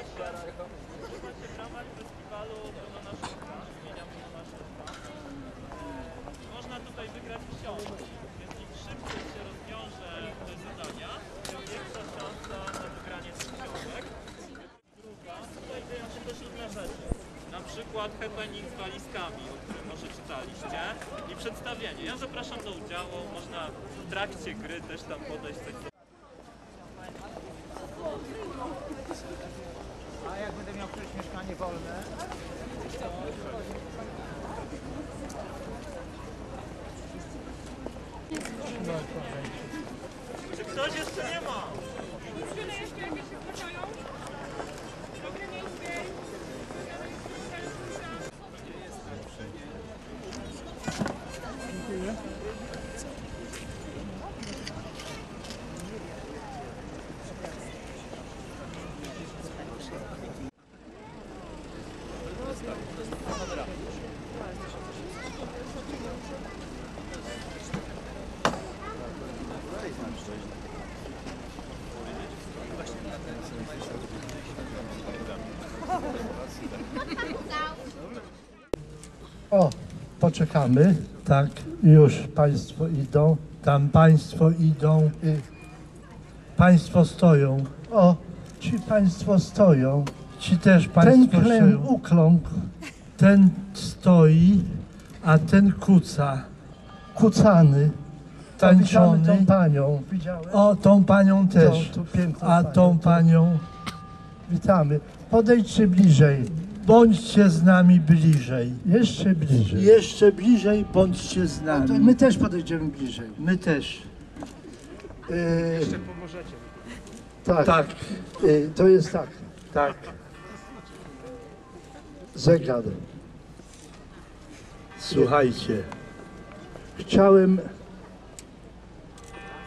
W ramach festiwalu można tutaj wygrać książki. Więc szybciej się rozwiąże te zadania, tym większa szansa na wygranie tych książek. Druga, tutaj dzieją się też inne rzeczy. Na przykład happening z walizkami, o którym może czytaliście, i przedstawienie. Ja zapraszam do udziału, można w trakcie gry też tam podejść coś A wolne? Czy ktoś jeszcze nie ma? O, poczekamy. Tak, już Państwo idą. Tam Państwo idą. Y, państwo stoją. O, ci Państwo stoją. Ci też Państwo ten klem stoją. ukląkł. Ten stoi, a ten kuca. Kucany. Tańczony. tą panią. O, tą panią też. a tą panią. Witamy. Podejdźcie bliżej. Bądźcie z nami bliżej. Jeszcze bliżej. Jeszcze bliżej bądźcie z nami. my też podejdziemy bliżej. My też. Jeszcze pomożecie. Tak. tak. Y, to jest tak. Tak. Zegar. Słuchajcie. Chciałem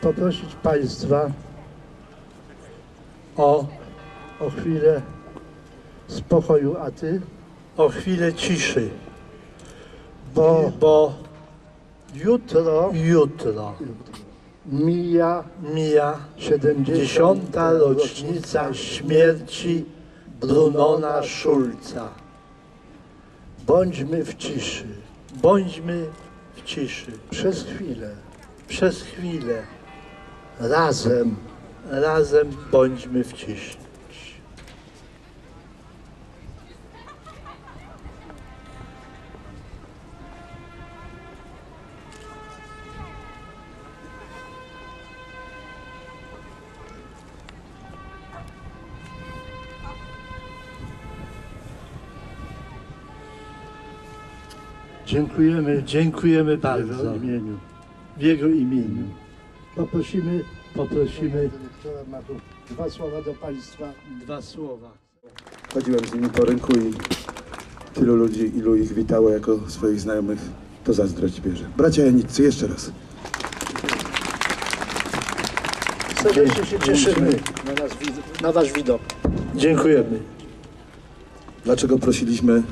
poprosić Państwa o, o chwilę spokoju, a ty? O chwilę ciszy. Bo, bo jutro, jutro mija, mija 70. rocznica śmierci Brunona Szulca. Bądźmy w ciszy. Bądźmy w ciszy. Przez chwilę. Przez chwilę. Razem. Razem bądźmy w ciszy. Dziękujemy, dziękujemy bardzo. W jego imieniu. W jego imieniu. Poprosimy, poprosimy dyrektora. Dwa słowa do Państwa. Dwa słowa. Chodziłem z nimi po rynku i tylu ludzi, ilu ich witało jako swoich znajomych, to zazdrość bierze. Bracia Janiccy, jeszcze raz. Serdecznie się cieszymy na, nas, na Wasz widok. Dziękujemy. Dlaczego prosiliśmy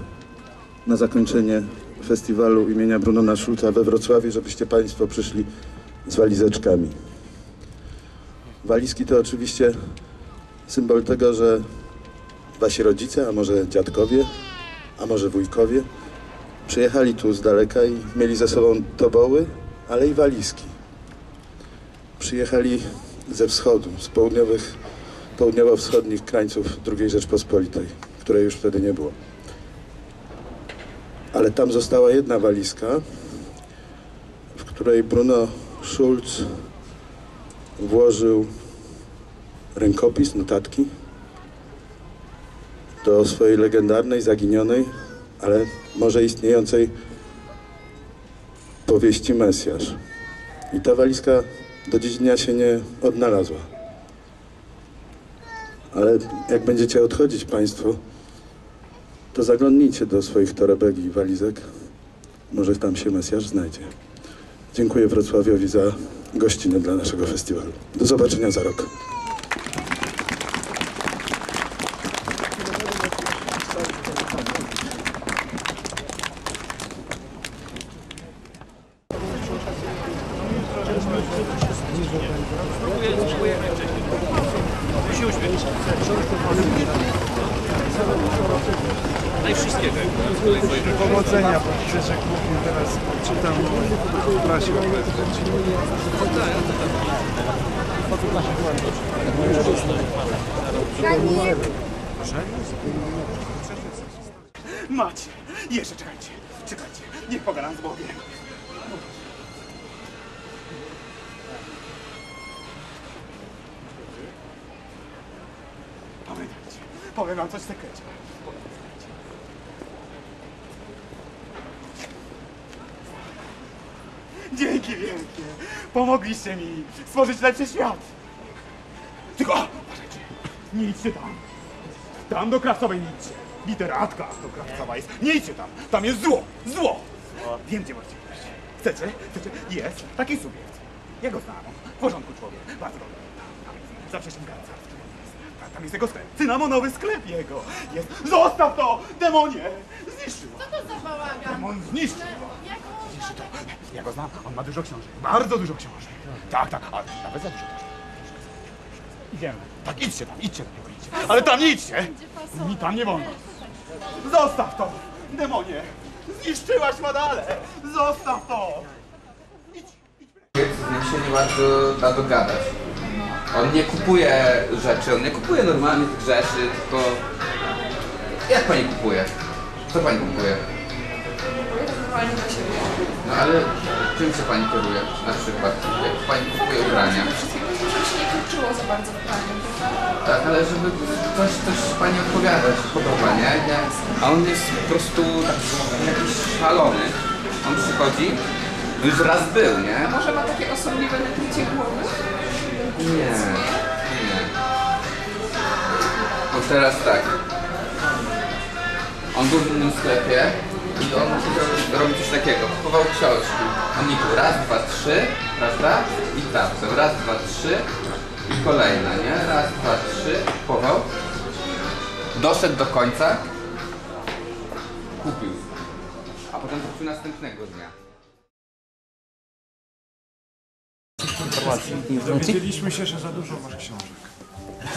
na zakończenie festiwalu imienia Brunona Szulca we Wrocławiu, żebyście Państwo przyszli z walizeczkami? Walizki to oczywiście symbol tego, że Wasi rodzice, a może dziadkowie, a może wujkowie przyjechali tu z daleka i mieli ze sobą toboły, ale i walizki. Przyjechali ze wschodu, z południowych, południowo-wschodnich krańców II Rzeczpospolitej, której już wtedy nie było. Ale tam została jedna walizka, w której Bruno Schulz włożył rękopis, notatki do swojej legendarnej, zaginionej, ale może istniejącej powieści Mesjasz. I ta walizka do dziś dnia się nie odnalazła. Ale jak będziecie odchodzić Państwo, to zaglądnijcie do swoich torebek i walizek. Może tam się Mesjasz znajdzie. Dziękuję Wrocławiowi za gościnę dla naszego festiwalu. Do zobaczenia za rok. Powodzenia, bo widzę, że głównie teraz czytam w prasie o. Macie! Jeszcze czekajcie, czekajcie, niech pogadam z Bogiem. Pamiętajcie, powiem wam coś w wielkie! Pomogliście mi stworzyć lepszy świat! Tylko, uważajcie, nie idźcie tam! Tam do Krawcowej nie idźcie. Literatka do Krawcowa jest. Nie idźcie tam. Tam jest zło. Zło. Wiem, gdzie możecie iść. Chcecie? Chcecie? Jest taki subiekt. Jego znam. W porządku człowiek. Bardzo dobry. Tam jest. Zawsze się zgadza. Tam- jest jego sklep. Cynamonowy sklep jego. Jest. Zostaw to! Demonie! Zniszczył. Co to za bałagan? Demon zniszczył go. Zniszczył to. Ja go znam. On ma dużo książek. Bardzo dużo książek. Tak, tak. A nawet za dużo też. Idziemy. Tak, idźcie tam, idźcie tam, idźcie. Ale tam nie idźcie! Mi tam nie wolno. Zostaw to! Demonie! Zniszczyłaś medale! Zostaw to! Z nim się nie bardzo da dogadać. On nie kupuje rzeczy, on nie kupuje normalnych rzeczy, tylko... Jak pani kupuje? Co pani kupuje? Normalnie dla siebie. No ale czym się pani kieruje na przykład? Jak pani kupuje ubrania? Wszystkiego, żeby się nie kluczyło za bardzo w praniu? Tak, ale żeby coś, coś pani odpowiada, się podoba, nie? nie? A on jest po prostu taki jakiś szalony. On przychodzi, już raz był, nie? A może ma takie osobliwe nakrycie głowy? Nie, nie. Bo teraz tak. On był w innym sklepie i on robi coś takiego. Kupował książki. On liczył raz, dwa, trzy, prawda? I to raz, dwa, trzy i kolejna, nie? Raz, dwa, trzy, kupował. Doszedł do końca. Kupił. A potem kupił następnego dnia. Dowiedzieliśmy się, że za dużo masz książek.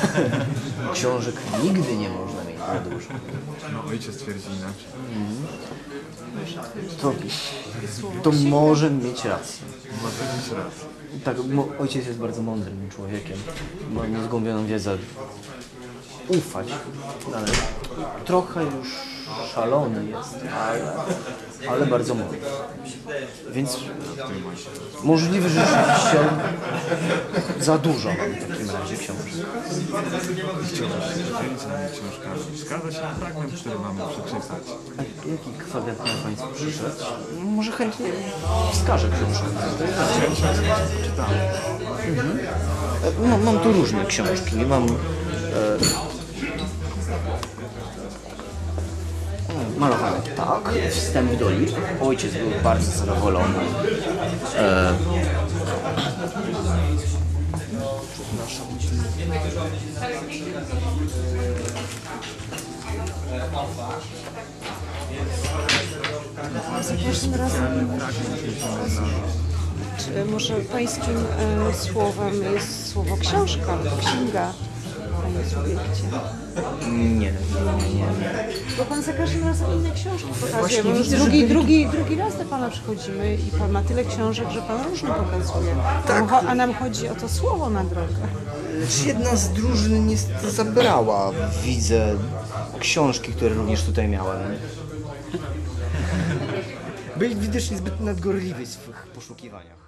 Książek nigdy nie można mieć za dużo. No, ojciec twierdzi inaczej. To, to może mieć rację. Może mieć rację. Tak, ojciec jest bardzo mądrym człowiekiem. Ma niezgłębioną wiedzę. Ufać. Ale trochę już szalony jest, ale, ale bardzo mądry. Więc możliwe, że rzeczywiście za dużo mam w takim razie książek. Chciałbyś się na fragment, który mamy przeczytać. A jaki kwadrant ma Państwo przyszedł? Może chętnie wskażę książkę. Czytamy. E, Mam, mam tu różne książki. Mam e, malowane tak, wstęp do lip. Ojciec był bardzo zadowolony. E, Za razem. Czy może pańskim e, słowem jest słowo książka księga, panie subiekcie? Nie, nie, nie, nie. Bo pan za każdym razem inne książki pokazuje. Właśnie Bo już widzę, drugi, że- drugi, drugi raz do pana przychodzimy i pan ma tyle książek, że pan różne pokazuje. Tak. A, a nam chodzi o to słowo na drogę. Lecz jedna z drużyn niestety zabrała, widzę, książki, które również tutaj miałem. Byli widocznie zbyt nadgorliwi w swych poszukiwaniach.